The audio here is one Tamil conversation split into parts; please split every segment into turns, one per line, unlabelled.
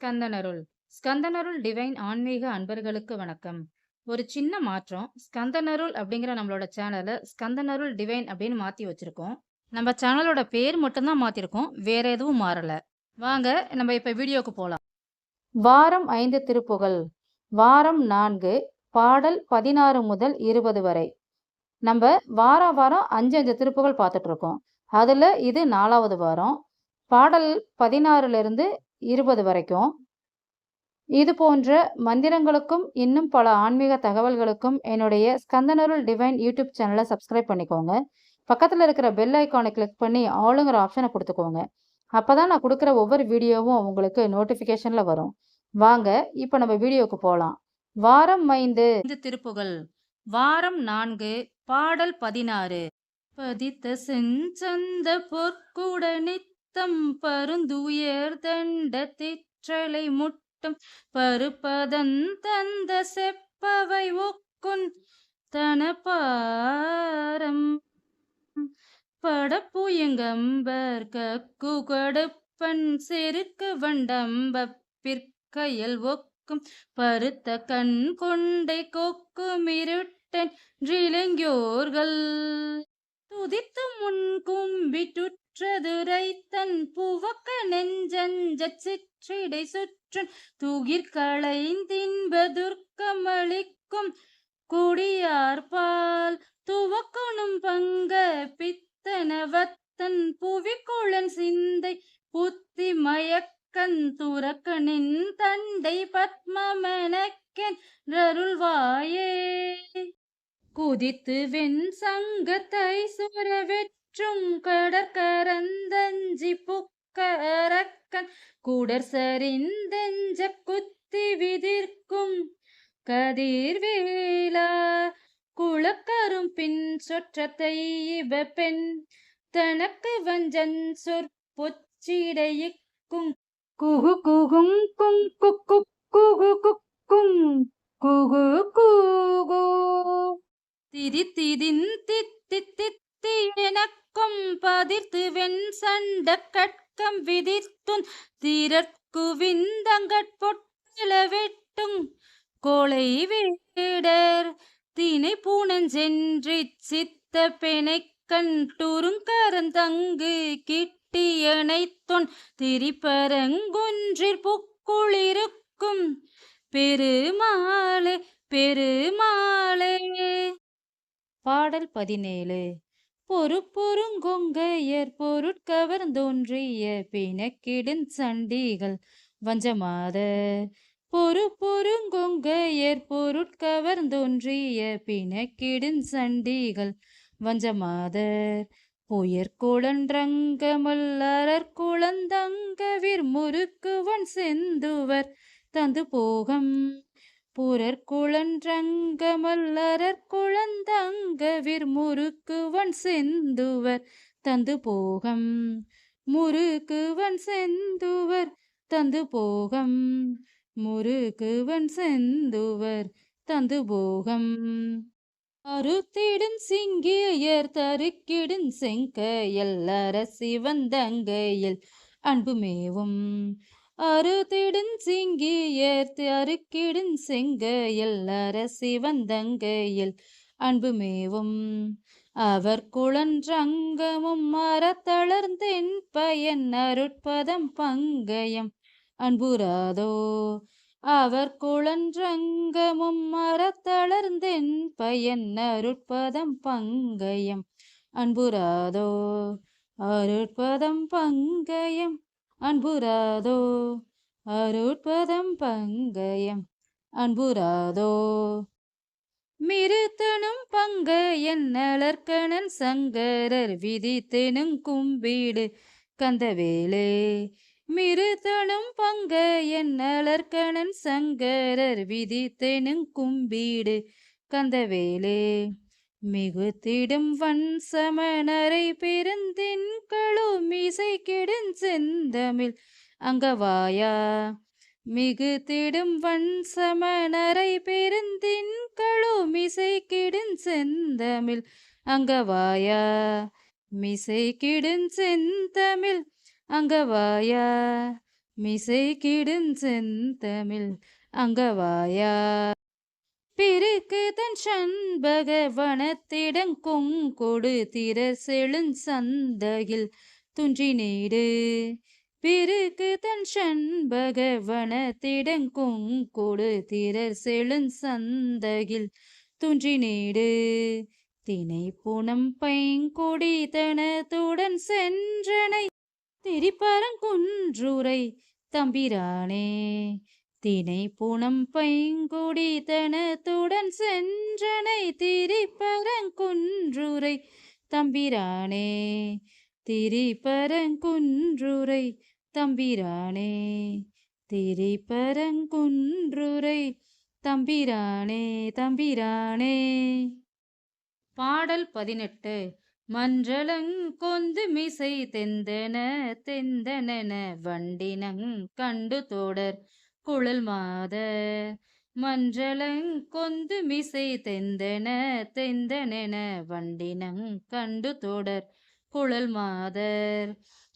ஸ்கந்தனருள். ஸ்கந்தனருள் டிவைன் ஆன்மீக அன்பர்களுக்கு வணக்கம். ஒரு சின்ன மாற்றம் ஸ்கந்தனருள் அப்படிங்கிற நம்மளோட சேனலை ஸ்கந்தனருள் டிவைன் அப்படின்னு மாற்றி வச்சுருக்கோம். நம்ம சேனலோட பேர் மட்டும்தான் மாற்றிருக்கோம் வேற எதுவும் மாறலை. வாங்க நம்ம இப்போ வீடியோக்கு போகலாம் வாரம் ஐந்து திருப்புகள். வாரம் நான்கு பாடல் பதினாறு முதல் இருபது வரை. நம்ம வார வாரம் அஞ்சு அஞ்சு திருப்புகள் பார்த்துட்ருக்கோம் அதில் இது நாலாவது வாரம். பாடல் பதினாறுலேருந்து இருபது வரைக்கும். இது போன்ற மந்திரங்களுக்கும் இன்னும் பல ஆன்மீக தகவல்களுக்கும் என்னுடைய ஸ்கந்தனருள் டிவைன் யூடியூப் சேனலை சப்ஸ்கிரைப் பண்ணிக்கோங்க. பக்கத்தில் இருக்கிற பெல் ஐக்கானை கிளிக் பண்ணி ஆளுங்கிற ஆப்ஷனை கொடுத்துக்கோங்க. அப்போ தான் நான் கொடுக்குற ஒவ்வொரு வீடியோவும் உங்களுக்கு நோட்டிஃபிகேஷனில் வரும். வாங்க இப்போ நம்ம வீடியோவுக்கு போகலாம் வாரம் ஐந்து. இந்த திருப்புகள். வாரம் நான்கு பாடல் பதினாறு. பதித்த செஞ்சந்த பொற்குட நித்தம் பருந்துயர் தண்ட திற்றலை முட்டம் பருப்பதன் தந்த செப்பவை ஒக்குன் தனபாரம். படப்புயங்கம்பர் கக்கு கடுப்பன் செருக்கு வண்டம்ப பிற்கையல் ஒக்கும் பருத்த கண் கொண்டை கொக்கும் இருட்டன் இளைஞோர்கள் துதித்து முன் கும்பிட்டு கும்பிட்டுற்றதுரைத்தன் புவக்க நெஞ்சஞ்சச் சிற்றிடை சுற்றன் துகிர்களைந்தின்பதுர்க்கமளிக்கும் குடியார்பால் துவக்கணும் பங்க பித்தனவத்தன் புவிக்குளன் சிந்தை புத்தி மயக்கன் துறக்கனின் தண்டை பத்மமெனக்கென் ரருள்வாயே. குதித்து வெண் சங்கத்தை சுரவெற்ற கடற்கரந்தஞ்சி புக்க அரக்கன் குடர் சரிந்தெஞ்ச குத்தி விதிர்க்கும் கதிர்வேலா குளக்கரும் பின் சொற்றத்தை இவ பெண் தனக்கு வஞ்சன் சொற்பொச்சிடையிக்கும் குகு குகும் குங் குக்கு குகு குக்கும் குகு கூகு திதி சங்கம் விதித்தும் திரற்கு விந்தங்கட்பொட்டல வெட்டும் கோளை வீடர் தினை பூனஞ்சென்றி சித்த பெனைக்கண் துருங்கரந்தங்கு கிட்டியனைத்தொன் திரிப்பரங்குன்றிற் புக்குளிருக்கும் பெருமாளே பெருமாளே. பாடல் பதினேழு. பொறுப்பொருங்கொங்கையர் பொருட்கவர்ந்தோன்றிய பிணக்கிடும் சண்டிகள் வஞ்சமாத. பொறுப்பொருங்கொங்கையர் பொருட்கவர்ந்தோன்றிய பிணக்கிடும் சண்டிகள் வஞ்சமாதர் புயற்குழன்றங்கமல்லரற் குழந்தங்கவிர் முறுக்குவன் செந்துவர் தந்து போகம் புரர் புறற்குழன்றங்கமல்லரற் குழந்தங்கவிர் முறுக்குவன் செந்துவர் தந்து போகம். முறுக்குவன் செந்துவர் தந்து போகம். முறுக்குவன் செந்துவர் தந்து போகம். அறுத்திடும் சிங்கியர் தருக்கிடும் செங்கையல் அரசி வந்தங்கையில் அன்புமேவும். அறுத்திடும் சிங்கியர் அறுக்கிடும் செங்கையல் அரசி வந்தங்கையில் அன்புமேவும். அவர் குழன்றங்கமும் மரத்தளர்ந்தென் பயன் அருட்பதம் பங்கயம் அன்புராதோ அவர் குழன்றங்கமும் மரத்தளர்ந்தென் பயன் அருட்பதம் பங்கயம் அன்புராதோ அருட்பதம் பங்கயம் அன்புராதோ அருட்பதம் பங்கயம். அன்புராதோ மிருத்தனும் பங்க என்னளர்கணன் சங்கரர் விதித்தெனும் கும்பிடு கந்தவேலே. மிருத்தனும் பங்க என்னளர்கணன் சங்கரர் விதித்தெனும் கும்பிடு கந்தவேலே. மிகுத்திடும் வன் சமணரை பெருந்தின் இசை கெடும் செந்தமிழ் அங்கவாயா. மிகுத்திடும் வன் சமணரை பெருந்தின் இசை கெடும் செந்தமிழ் அங்கவாயா. மிசை கிடும் செந்தமிழ் அங்கவாயா. மிசை கிடும் செந்தமிழ் அங்கவாயா. பிருக்கு தன் சண்பக வனத்திடங் திரர் செழுஞ் சந்தகில் துஞ்சி நீடு பிறகு தன் சண்பக வனத்திடங் கொங்கொடு திரர் செழுஞ் சந்தகில் துஞ்சி நீடு தினை புனம் பைங்கொடி தனத்துடன் சென்றனை திரிப்பரங்குன்றுரை தம்பிரானே தினை புனம் பைங்கொடி தனத்துடன் சென்றனை திரிப்பரங்குன்றுரை. தம்பிரானே திரிப்பரங்குன்றுரை. தம்பிரானே திரிப்பரங்குன்றுரை. தம்பிரானே தம்பிரானே. பாடல் பதினெட்டு. மன்றலங் கொந்து மிசை தெந்தன தெந்தனன வண்டினங் கண்டு தோடர். குழல் மாத மன்றலங் கொந்து மிசை தெந்தன தெந்தனென வண்டினங் கண்டு தொடர். குழல் மாதர்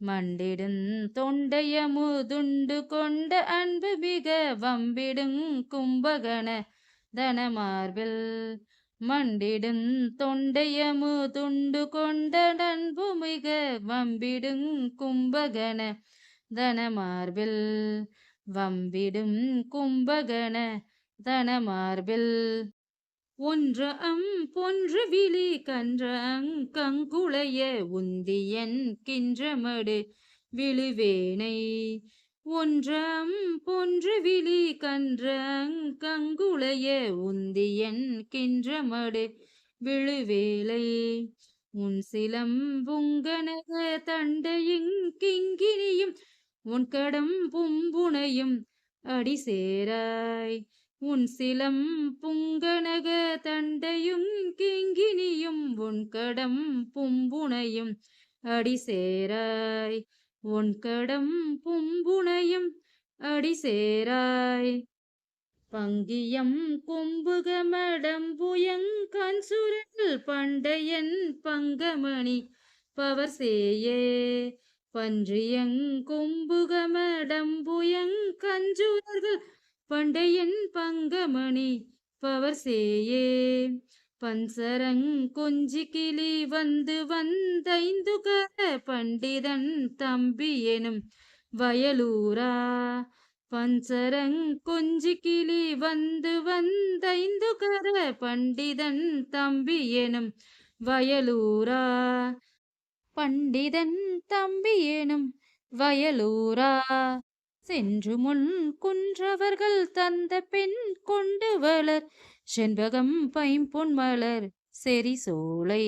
மண்டிடுந் தொண்டையமுதுண்டு கொண்ட அன்பு மிக வம்பிடுங் கும்பகண தனமார்பில் மண்டிடுந் தொண்டையமு துண்டு கொண்ட நண்பு மிக வம்பிடுங் கும்பகண தனமார்பில் வம்பிடும் கும்பகண தனமார்பில். ஒன்று அம் பொன்று விழி கன்ற அங்கங்குளைய உந்தியன் கின்றமடு விழுவேனை. ஒன்றாம் பொன்று விழி கன்ற கங்குளைய உந்தியன் கின்றமடு விழுவேலை. உன் சிலம் புங்கனக தண்டையும் கிங்கினியும் உன் கடம் பும்புனையும் அடி சேராய். உன் சிலம் புங்கனக தண்டையும் கிங்கினியும் உன் கடம் பும்புனையும் அடி சேராய். உன் கடம் பும்புனையும் அடி சேராய். பங்கியம் கொம்புகமடம்புயங் கன்சுரல் பண்டையன் பங்கமணி பவர் சேயே. பன்றியங் கொம்புகமடம்புயங் கஞ்சுவர்கள் பண்டையன் பங்கமணி பவர் சேயே பன்சரங் கொஞ்சி கிளி வந்து வந்தைந்து கர பண்டிதன் தம்பி எனும் வயலூரா. பன்சரங் கொஞ்சி கிளி வந்து வந்தைந்து கர பண்டிதன் தம்பி எனும் வயலூரா. பண்டிதன் தம்பி எனும் வயலூரா. சென்று முன் குன்றவர்கள் தந்த பெண் கொண்டு வளர். செண்பகம் பைம்பொன் மலர் செரி சோலை.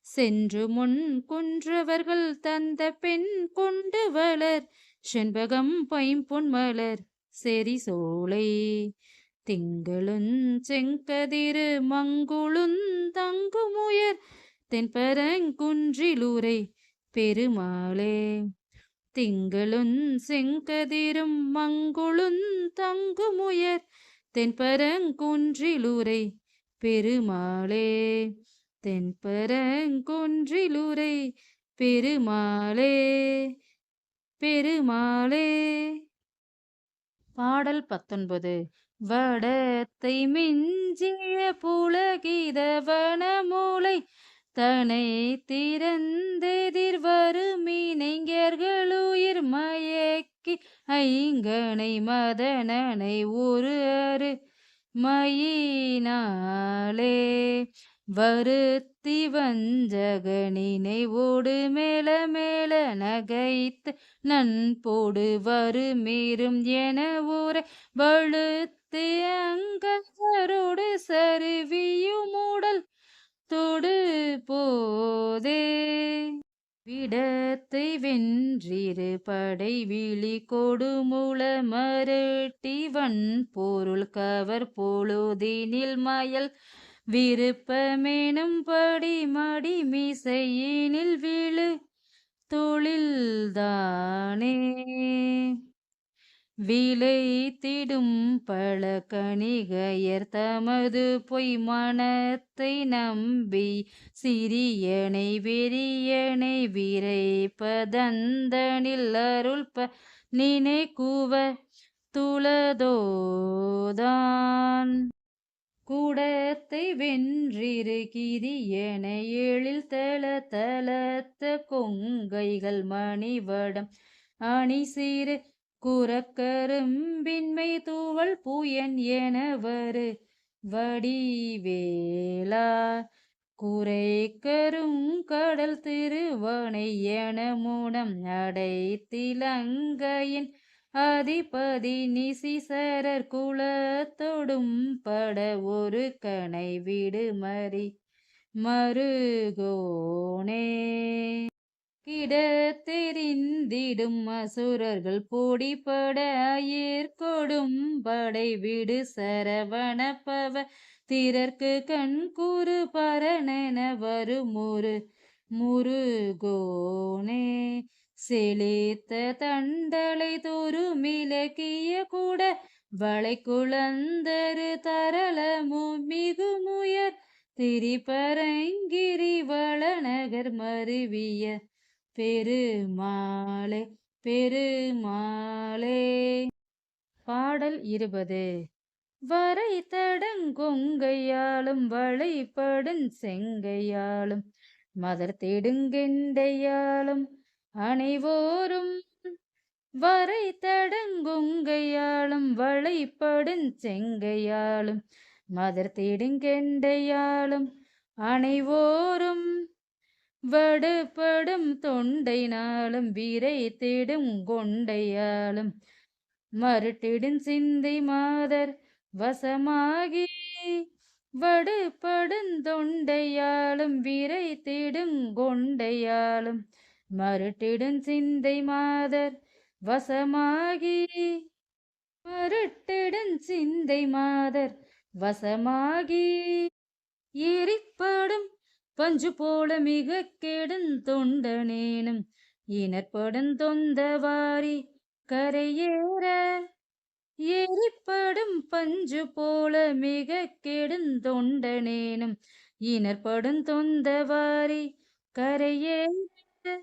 சென்று முன் குன்றவர்கள் தந்த பெண் கொண்டு வளர். செண்பகம் பைம்பொன் மலர் செரி சோலை. திங்களுஞ் செங்கதிரு மங்குளுந் தங்குமுயர். தென்பரங்குன்றிலூரை பெருமாளே. திங்களுஞ் செங்கதிரும் மங்குளும் தங்குமுயர் தென்பரங்குன்றிலூரை பெருமாளே. தென்பரங்குன்றிலூரை பெருமாளே. பெருமாளே. பாடல் பத்தொன்பது. வடத்தை மிஞ்சிய புலகித வனமூலை தனை திறந்தெதிர் வரும் இணைஞர்களுயிர் மயக்கி ஐங்கனை மதனனை ஒரு அரு மயினாலே வருத்தி வஞ்சகனினை ஓடு மேல மேல நகைத்து நன்போடு வருமீறும் என ஊரை வழுத்து அங்கரோடு சருவியும் உடல் தொடு போதே. விடத்தை வென்றிரு படை விழி கொடுமுள மருட்டி வன் பொருள் கவர் பொழுதினில் மயல். விருப்பமேனும் படி மடி மீசையினில் விலை திடும் பல கணிகையர் தமது பொய் மனத்தை நம்பி சிறியனை வெறியனை விரைப்பதந்தனில் அருள்ப நினைக்குவ துளதோதான். கூடத்தை வென்றிருக்கிதி என எழில் தல தளத்த கொங்கைகள் மணிவடம் அணி சிறு குரக்கரும்பின்மை தூவல் பூயன் என வரு குறை கரும் கடல் திருவனை என மூடம் அடைத்திலங்கையின் அதிபதி நிசிசரர் குலத்தொடும் பட ஒரு கனை விடுமறி. மருகோனே. கிடத்தெறிந்திடும் அசுரர்கள் பொடிப்பட ஏற்கொடும் படை விடு சரவணப்பவ திறர்க்கு கண் கூறு பரணென வருமுரு முருகோனே. செழித்த தண்டலை தொருமிலக்கிய கூட வளை குளந்தரு தரளமு மிகுமுயர் திரிபரங்கிரி வளநகர் மருவிய பெருமாளே பெருமாளே. பாடல் இருபது. வரை தடங்கொங்கையாலும் வளைப்படும் செங்கையாலும் மதர் தேடுங்கெண்டையாலும் அனைவோரும் வரை தடங்கொங்கையாலும் வளைப்படும் செங்கையாலும் மதர் தேடுங்கெண்டையாலும் அனைவோரும் வடுபடும் தொண்டை நாளும் வீரை தேடும் கொண்டையாலும் மறுட்டிடும் சிந்தை மாதர் வசமாகி வடுபடும் தொண்டையாலும் வீரை தேடும் கொண்டையாலும் மறுட்டிடும் சிந்தை மாதர் வசமாகி மறுட்டிடும் சிந்தை மாதர் வசமாகி எரிப்படும் பஞ்சு போல மிக கெடும் தொண்டனேனும் இனற்படும் தொந்தவாரி கரையேற எரிப்படும் பஞ்சு போல மிக கெடுந்தொண்டனேனும் இனற்படும் தொந்தவாரி கரையேற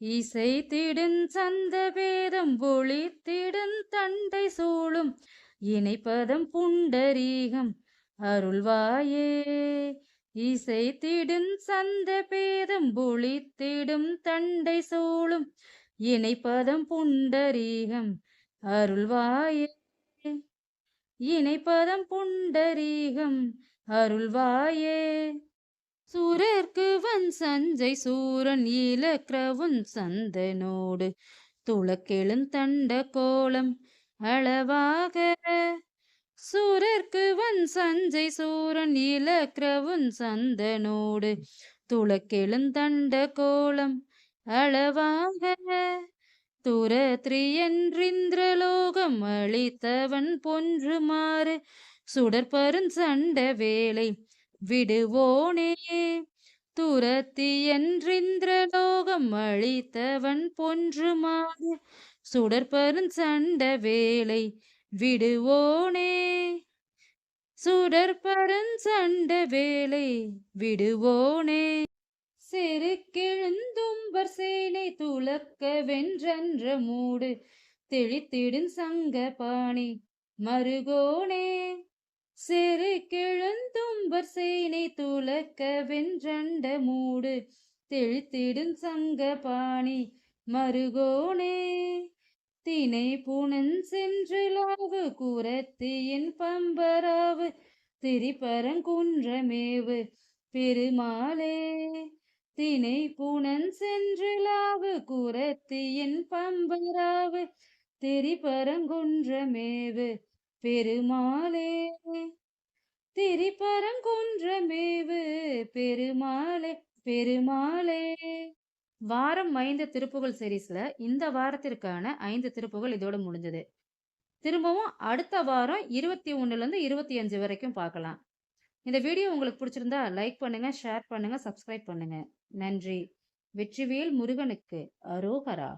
இசை திடும் சந்த பேதம் ஒளி திடும் தண்டை சூழும் இணைப்பதம் புண்டரீகம் அருள்வாயே. இசை திடும் சந்த பேதம் ஒளித்திடும் தண்டை சூழும் இணைப்பதம் புண்டரீகம் அருள்வாயே. இணைப்பதம் புண்டரீகம் அருள்வாயே. சுரர்க்குவன் சஞ்சை சூரன் இலக்ரவுன் சந்தனோடு துளக்கெழுந்தண்ட கோலம் அளவாக சூரர்க்கு வன் சஞ்சை சூரன் இலக்ரவுன் சந்தனோடு துளக்கெழுந்தண்ட கோலம் அளவாக. துரத்ரியன்றிந்திரலோகம் அளித்தவன் பொன்றுமாறு சுடற்பருந் சண்ட வேலை விடுவோனே. துரத்தியன்றிந்திரலோகம் அளித்தவன் பொன்றுமாறு சுடற்பருந் சண்ட வேலை விடுவோனே. சுடற்பரன் சண்ட வேலை விடுவோனே. செருக்கெழுந்தும்பர் சேனை துளக்க வென்றன்ற மூடு தெளித்திடும் சங்க பாணி மருகோனே. செருக்கெழுந்தும்பர் சேனை துளக்க வென்றண்ட மூடு தெளித்திடும் சங்க பாணி மருகோனே. தினை புனன் சென்றுலாவு கூரத்தியின் பம்பராவு திரிபரங்குன்றமேவு பெருமாளே. தினை புனன் சென்றுலாவு குரத்தியின் பம்பராவு திரிபரங்குன்றமேவு பெருமாளே. திரிபரங்குன்றமேவு பெருமாளே பெருமாளே. வாரம் ஐந்து திருப்புகழ் சீரீஸில் இந்த வாரத்திற்கான ஐந்து திருப்புகழ் இதோட முடிஞ்சது. திரும்பவும் அடுத்த வாரம் இருபத்தி ஒன்றுலேருந்து இருபத்தி அஞ்சு வரைக்கும் பார்க்கலாம். இந்த வீடியோ உங்களுக்கு பிடிச்சிருந்தா லைக் பண்ணுங்கள் ஷேர் பண்ணுங்கள் சப்ஸ்கிரைப் பண்ணுங்கள் நன்றி. வெற்றிவேல் முருகனுக்கு அரோகரா.